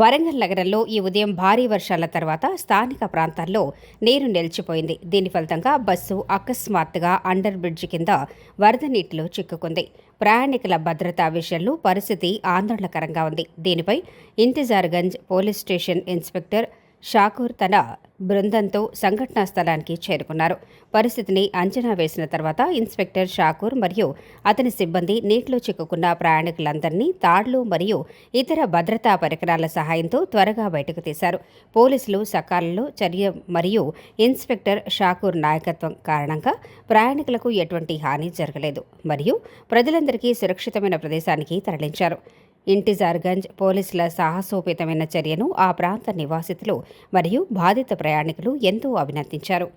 వరంగల్ నగరంలో ఈ ఉదయం భారీ వర్షాల తర్వాత స్థానిక ప్రాంతాల్లో నీరు నిలిచిపోయింది. దీని ఫలితంగా బస్సు అకస్మాత్తుగా అండర్ బ్రిడ్జ్ కింద వరద నీటిలో చిక్కుకుంది. ప్రయాణికుల భద్రతా విషయంలో పరిస్థితి ఆందోళనకరంగా ఉంది. దీనిపై Intizarganj police station inspector Shakoor తన బృందంతో సంఘటనా స్థలానికి చేరుకున్నారు. పరిస్థితిని అంచనా వేసిన తర్వాత ఇన్స్పెక్టర్ షాకూర్ మరియు అతని సిబ్బంది నీటిలో చిక్కుకున్న ప్రయాణికులందరినీ తాళ్ళు మరియు ఇతర భద్రతా పరికరాల సహాయంతో త్వరగా బయటకు తీశారు. పోలీసులు సకాలంలో చర్య మరియు ఇన్స్పెక్టర్ షాకూర్ నాయకత్వం కారణంగా ప్రయాణికులకు ఎటువంటి హాని జరగలేదు మరియు ప్రజలందరికీ సురక్షితమైన ప్రదేశానికి తరలించారు. ఇంటిజార్గంజ్ పోలీసుల సాహసోపేతమైన చర్యను ఆ ప్రాంత నివాసితులు మరియు బాధిత ప్రయాణికులు ఎంతో అభినందించారు.